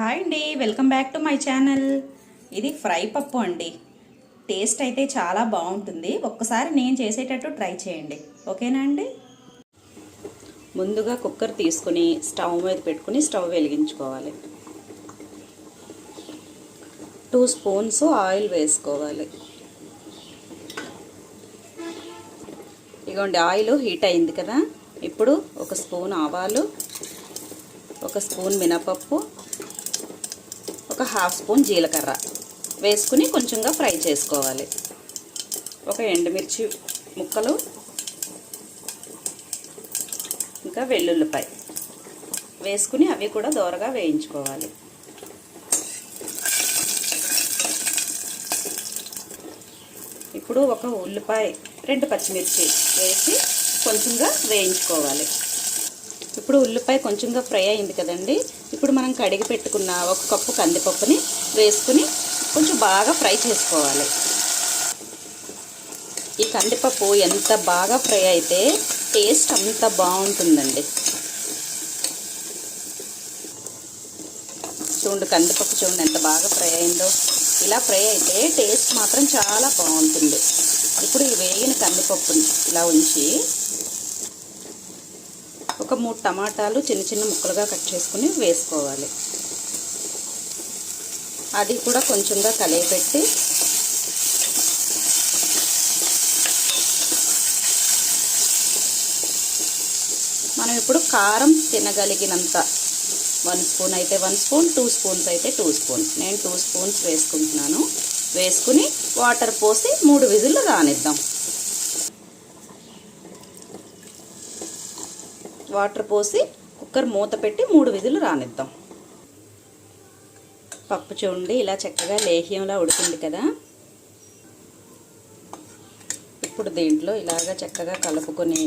Hi అండి welcome back to my channel. ఇది fry పప్పు అండి. టేస్ట్ అయితే చాలా బాగుంటుంది. ఒక్కసారి నేను చేసేటట్టు ట్రై చేయండి. ఓకేనా అండి? ముందుగా కుక్కర్ తీసుకుని స్టవ్ మీద పెట్టుకుని స్టవ్ వెలిగించుకోవాలి. టూ స్పూన్స్ ఆయిల్ వేసుకోవాలి. ఇగోండి ఆయిల్ హీట్ అయింది కదా. ఇప్పుడు ఒక స్పూన్ ఆవాలు ఒక స్పూన్ మినపప్పు ఒక హాఫ్ స్పూన్ జీలకర్ర వేసుకుని కొంచెంగా ఫ్రై చేసుకోవాలి. ఒక ఎండుమిర్చి ముక్కలు ఇంకా వెల్లుల్లిపాయ వేసుకుని అవి కూడా దోరగా వేయించుకోవాలి. ఇప్పుడు ఒక ఉల్లిపాయ రెండు పచ్చిమిర్చి వేసి కొంచెంగా వేయించుకోవాలి. ఇప్పుడు ఉల్లిపాయ కొంచెంగా ఫ్రై అయింది కదండి. ఇప్పుడు మనం కడిగి పెట్టుకున్న ఒక కప్పు కందిపప్పుని వేసుకుని కొంచెం బాగా ఫ్రై చేసుకోవాలి. ఈ కందిపప్పు ఎంత బాగా ఫ్రై అయితే టేస్ట్ అంత బాగుంటుందండి. చూడండి కందిపప్పు చూడండి ఎంత బాగా ఫ్రై అయిందో. ఇలా ఫ్రై అయితే టేస్ట్ మాత్రం చాలా బాగుంటుంది. ఇప్పుడు ఈ వేగిన కందిపప్పుని ఇలా ఉంచి ఒక మూడు టమాటాలు చిన్న చిన్న ముక్కలుగా కట్ చేసుకుని వేసుకోవాలి. అది కూడా కొంచెంగా కలియపెట్టి మనం ఇప్పుడు కారం తినగలిగినంత వన్ స్పూన్ అయితే వన్ స్పూన్ టూ స్పూన్స్ అయితే టూ స్పూన్స్ నేను టూ స్పూన్స్ వేసుకుంటున్నాను. వేసుకుని వాటర్ పోసి మూడు విజిల్లు రానిద్దాం. వాటర్ పోసి కుక్కర్ మూత పెట్టి మూడు విధులు రానిద్దాం. పప్పు చూడండి ఇలా చక్కగా లేహ్యంలా ఉడికింది కదా. ఇప్పుడు దీంట్లో ఇలాగ చక్కగా కలుపుకొని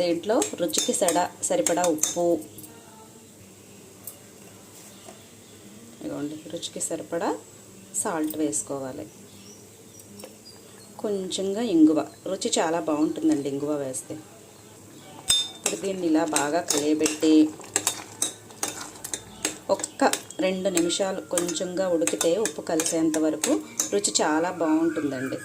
దీంట్లో రుచికి సడ సరిపడా ఉప్పు. ఇదిగోండి రుచికి సరిపడా సాల్ట్ వేసుకోవాలి. కొంచెంగా ఇంగువ. రుచి చాలా బాగుంటుందండి ఇంగువ వేస్తే. ఇప్పుడు దీన్ని ఇలా బాగా కలియబెట్టి ఒక్క రెండు నిమిషాలు కొంచెంగా ఉడికితే ఉప్పు కలిసేంత వరకు రుచి చాలా బాగుంటుందండి.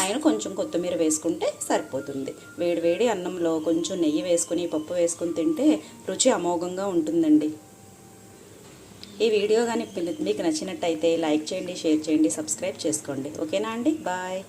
ఆయన కొంచెం కొత్తిమీర వేసుకుంటే సరిపోతుంది. వేడి వేడి అన్నంలో కొంచెం నెయ్యి వేసుకుని పప్పు వేసుకుని తింటే రుచి అమోఘంగా ఉంటుందండి. ఈ వీడియో కానీ మీకు నచ్చినట్టయితే లైక్ చేయండి షేర్ చేయండి సబ్స్క్రైబ్ చేసుకోండి. ఓకేనా అండి? బాయ్.